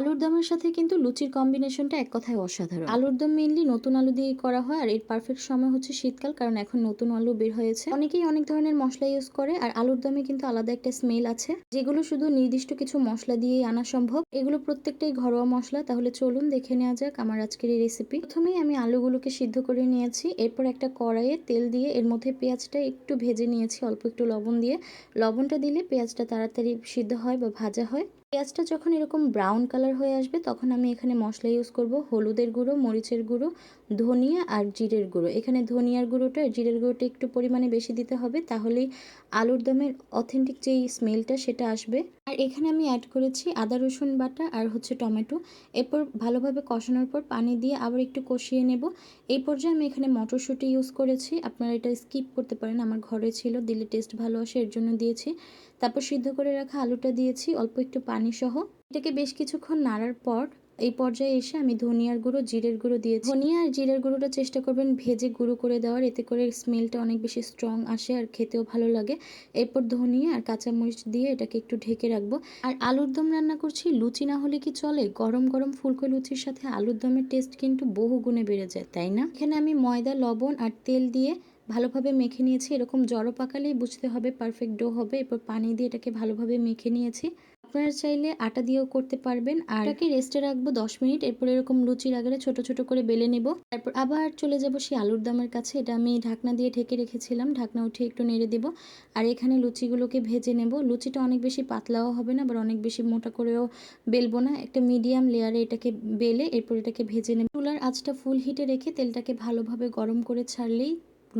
আলুর দমের সাথে কিন্তু লুচির কম্বিনেশনটা এক কথায় অসাধারণ। আলুর দম মেনলি নতুন আলু দিয়ে করা হয় আর এর পারফেক্ট সময় হচ্ছে শীতকাল, কারণ এখন নতুন আলু বের হয়েছে। অনেকেই অনেক ধরনের মশলা ইউজ করে আর আলুর দমে কিন্তু আলাদা একটা স্মেল আছে, যেগুলো শুধু নির্দিষ্ট কিছু মশলা দিয়েই আনা সম্ভব। এগুলো প্রত্যেকটাই ঘরোয়া মশলা, তাহলে চলুন দেখে নেওয়া যাক আমার আজকের এই রেসিপি প্রথমেই আমি আলুগুলোকে সিদ্ধ করে নিয়েছি, এরপর একটা কড়াইয়ে তেল দিয়ে এর মধ্যে পেঁয়াজটা একটু ভেজে নিয়েছি, অল্প একটু লবণ দিয়ে। লবণটা দিলে পেঁয়াজটা তাড়াতাড়ি সিদ্ধ হয় বা ভাজা হয়। পেঁয়াজটা যখন এরকম ব্রাউন কালার হয়ে আসবে, তখন আমি এখানে মশলা ইউজ করব। হলুদের গুঁড়ো, মরিচের গুঁড়ো, ধনিয়া আর জিরের গুঁড়ো। এখানে ধনিয়ার গুঁড়োটা জিরের গুঁড়োটা একটু পরিমাণে বেশি দিতে হবে, তাহলেই আলুর দমের অথেন্টিক যেই স্মেলটা সেটা আসবে। আর এখানে আমি অ্যাড করেছি আদা, রসুন বাটা আর হচ্ছে টমেটো। এরপর ভালোভাবে কষানোর পর পানি দিয়ে আবার একটু কষিয়ে নেব। এই পর্যায়ে আমি এখানে মটরশুঁটি ইউজ করেছি। আপনারা এটা স্কিপ করতে পারেন। আমার ঘরে ছিল, দিলে টেস্ট ভালো আসে, এর জন্য দিয়েছি। তারপর সিদ্ধ করে রাখা আলুটা দিয়েছি, অল্প একটু পানি সহ। এটাকে বেশ কিছুক্ষণ নাড়ার পর এই পর্যায়ে এসে আমি ধনিয়ার গুঁড়ো, জিরের গুঁড়ো দিয়েছি। ধনিয়া আর জিরের গুঁড়োটা চেষ্টা করবেন ভেজে গুঁড়ো করে দেওয়ার, এতে করে স্মেলটা অনেক বেশি স্ট্রং আসে আর খেতেও ভালো লাগে। এরপর ধনিয়া আর কাঁচামরিচ দিয়ে এটাকে একটু ঢেকে রাখব। আর আলুর দম রান্না করছি, লুচি না হলে কি চলে? গরম গরম ফুলকো লুচির সাথে আলুর দমের টেস্ট কিন্তু বহু গুণে বেড়ে যায়, তাই না? এখানে আমি ময়দা, লবণ আর তেল দিয়ে ভালোভাবে মেখে নিয়েছি। এরকম জড়ো পাকালেই বুঝতে হবে পারফেক্ট ডো হবে। এরপর পানি দিয়ে এটাকে ভালোভাবে মেখে নিয়েছি। আপনারা চাইলে আটা দিয়েও করতে পারবেন। আর এটাকে রেস্টে রাখব দশ মিনিট। এরপর এরকম লুচির আগারে ছোট ছোট করে বেলে নেব। তারপর আবার চলে যাব সেই আলুর দামের কাছে। এটা আমি ঢাকনা দিয়ে ঢেকে রেখেছিলাম। ঢাকনা উঠিয়ে একটু নেড়ে দেব। আর এখানে লুচিগুলোকে ভেজে নেব। লুচিটা অনেক বেশি পাতলাও হবে না, আবার অনেক বেশি মোটা করেও বেলবো না। একটা মিডিয়াম লেয়ারে এটাকে বেলে এরপর এটাকে ভেজে নেব। চুলার আঁচটা ফুল হিটে রেখে তেলটাকে ভালোভাবে গরম করে ছাড়লেই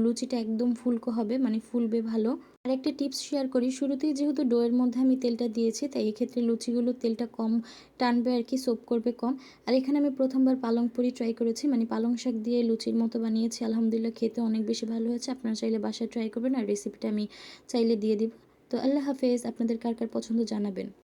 লুচিটা একদম ফুলকো হবে মানে ফুলবে ভালো। আর একটা টিপস শেয়ার করি, শুরুতেই যেহেতু ডোয়ের মধ্যে আমি তেলটা দিয়েছি, তাই এক্ষেত্রে লুচিগুলো তেলটা কম টানবে আর কি, সোপ করবে কম। আর এখানে আমি প্রথমবার পালং পুরি ট্রাই করেছি মানে পালং শাক দিয়ে লুচির মতো বানিয়েছি, আলহামদুলিল্লাহ খেতে অনেক বেশি ভালো হয়েছে, আপনারা চাইলে বাসায় ট্রাই করবেন, আর রেসিপিটা আমি চাইলে দিয়ে দিব। তো আল্লাহ হাফেজ, আপনাদের কার কার পছন্দ জানাবেন।